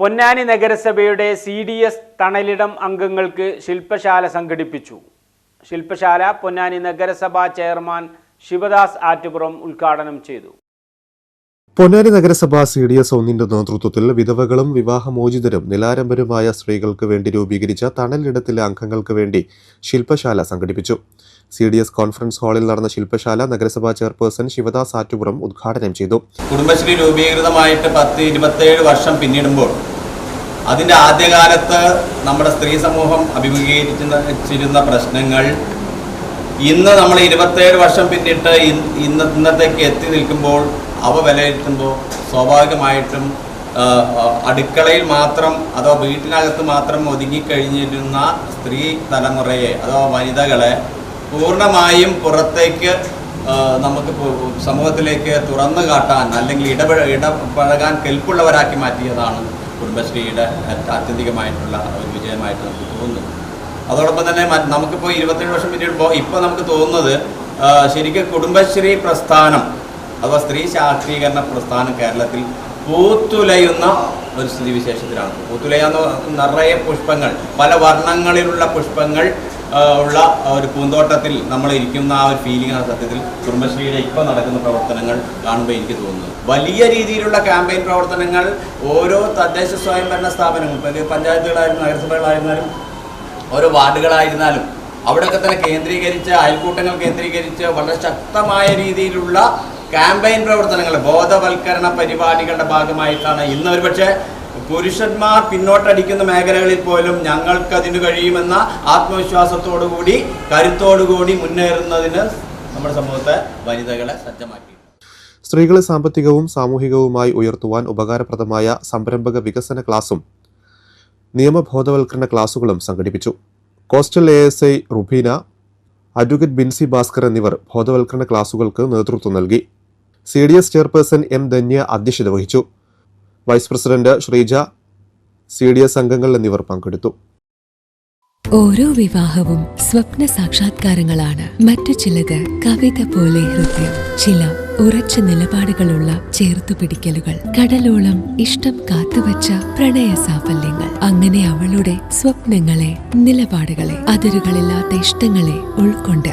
പൊന്നാനി നഗരസഭയുടെ C D S തണലിടം അംഗങ്ങൾക്ക് ശില്പശാല സംഘടിപ്പിച്ചു. ശില്പശാല പൊന്നാനി നഗരസഭാ ചെയർമാൻ ശിവദാസ് ആറ്റുപുറം ഉദ്ഘാടനം ചെയ്തു. പൊന്നാനി നഗരസഭ സി ഡി എസ് ഒന്നിന്റെ നേതൃത്വത്തിൽ വിധവകളും വിവാഹമോചിതരും നിലാരംഭരുമായ സ്ത്രീകൾക്ക് വേണ്ടി രൂപീകരിച്ച തണലിടത്തിലെ അംഗങ്ങൾക്ക് വേണ്ടി ശില്പശാല സംഘടിപ്പിച്ചു. സി ഡി എസ് കോൺഫറൻസ് ഹാളിൽ നടന്ന ശില്പശാല നഗരസഭാ ചെയർപേഴ്സൺ ശിവദാസ് ആറ്റുപുറം ഉദ്ഘാടനം ചെയ്തു. കുടുംബശ്രീ രൂപീകൃതമായിട്ട് പത്ത് ഇരുപത്തേഴ് വർഷം പിന്നിടുമ്പോൾ അതിന്റെ ആദ്യകാലത്ത് നമ്മുടെ സ്ത്രീ സമൂഹം അഭിമുഖീകരിച്ചിരുന്ന പ്രശ്നങ്ങൾ ഇന്ന് നമ്മൾ ഇരുപത്തേഴ് വർഷം പിന്നിട്ട് ഇന്ന് ഇന്ന് ഇന്നത്തേക്ക് എത്തി നിൽക്കുമ്പോൾ അവ വിലയിരുത്തുമ്പോൾ സ്വാഭാവികമായിട്ടും അടുക്കളയിൽ മാത്രം അഥവാ വീട്ടിനകത്ത് മാത്രം ഒതുങ്ങിക്കഴിഞ്ഞിരുന്ന സ്ത്രീ തലമുറയെ അഥവാ വനിതകളെ പൂർണമായും പുറത്തേക്ക് നമുക്ക് സമൂഹത്തിലേക്ക് തുറന്നു കാട്ടാൻ അല്ലെങ്കിൽ ഇടപഴ ഇടപഴകാൻ കെൽപ്പുള്ളവരാക്കി മാറ്റിയതാണ് കുടുംബശ്രീയുടെ ആത്യന്തികമായിട്ടുള്ള ഒരു വിജയമായിട്ട് നമുക്ക് തോന്നുന്നു. അതോടൊപ്പം തന്നെ നമുക്കിപ്പോൾ ഇരുപത്തേഴ് വർഷം പിന്നിടുമ്പോൾ ഇപ്പോൾ നമുക്ക് തോന്നുന്നത് ശരിക്കും കുടുംബശ്രീ പ്രസ്ഥാനം അഥവാ സ്ത്രീ ശാക്തീകരണ പ്രസ്ഥാനം കേരളത്തിൽ പൂത്തുലയുന്ന ഒരു സ്ഥിതിവിശേഷത്തിലാണ്. പൂത്തുലയെന്ന് നിറയെ പുഷ്പങ്ങൾ പല വർണങ്ങളിലുള്ള പുഷ്പങ്ങൾ ഉള്ള ഒരു പൂന്തോട്ടത്തിൽ നമ്മൾ ഇരിക്കുന്ന ആ ഒരു ഫീലിംഗ് ആണ് സത്യത്തിൽ കുടുംബശ്രീയുടെ ഇപ്പോൾ നടക്കുന്ന പ്രവർത്തനങ്ങൾ കാണുമ്പോൾ എനിക്ക് തോന്നുന്നത്. വലിയ രീതിയിലുള്ള ക്യാമ്പയിൻ പ്രവർത്തനങ്ങൾ ഓരോ തദ്ദേശ സ്വയംഭരണ സ്ഥാപനങ്ങൾ പഞ്ചായത്തുകളായിരുന്നാലും നഗരസഭകളായിരുന്നാലും ഓരോ വാർഡുകളായിരുന്നാലും അവിടെയൊക്കെ തന്നെ കേന്ദ്രീകരിച്ച് അയൽക്കൂട്ടങ്ങൾ കേന്ദ്രീകരിച്ച് വളരെ ശക്തമായ രീതിയിലുള്ള ക്യാമ്പയിൻ പ്രവർത്തനങ്ങൾ ബോധവൽക്കരണ പരിപാടികളുടെ ഭാഗമായിട്ടാണ് ഇന്ന് ഒരുപക്ഷെ പുരുഷന്മാർ പിന്നോട്ടടിക്കുന്ന മേഖലകളിൽ പോലും ഞങ്ങൾക്ക് അതിന് കഴിയുമെന്ന ആത്മവിശ്വാസത്തോടുകൂടി കരുത്തോടുകൂടി മുന്നേറുന്നതിന് നമ്മുടെ സമൂഹത്തെ വനിതകളെ സജ്ജമാക്കി. സ്ത്രീകളെ സാമ്പത്തികവും സാമൂഹികവുമായി ഉയർത്തുവാൻ ഉപകാരപ്രദമായ സംരംഭക വികസന ക്ലാസും നിയമബോധവൽക്കരണ ക്ലാസുകളും സംഘടിപ്പിച്ചു. Coastal A S I Rubeena advocate Binsy Bhaskar എന്നിവർ ബോധവൽക്കരണ ക്ലാസുകൾക്ക് നേതൃത്വം നൽകി. C D S chairperson M Dhanya അധ്യക്ഷത വഹിച്ചു. Vice president Sreeja C D S അംഗങ്ങൾ എന്നിവർ പങ്കെടുത്തു. ഓരോ വിവാഹവും സ്വപ്ന സാക്ഷാത്കാരങ്ങളാണ്. മറ്റു ചിലത് കവിത പോലെ ഹൃദയം ചില ഉറച്ച നിലപാടുകളുള്ള ചേർത്തുപിടിക്കലുകൾ കടലോളം ഇഷ്ടം കാത്തുവച്ച പ്രണയ സാഫല്യങ്ങൾ. അങ്ങനെ അവളുടെ സ്വപ്നങ്ങളെ നിലപാടുകളെ അതിരുകളില്ലാത്ത ഇഷ്ടങ്ങളെ ഉൾക്കൊണ്ട്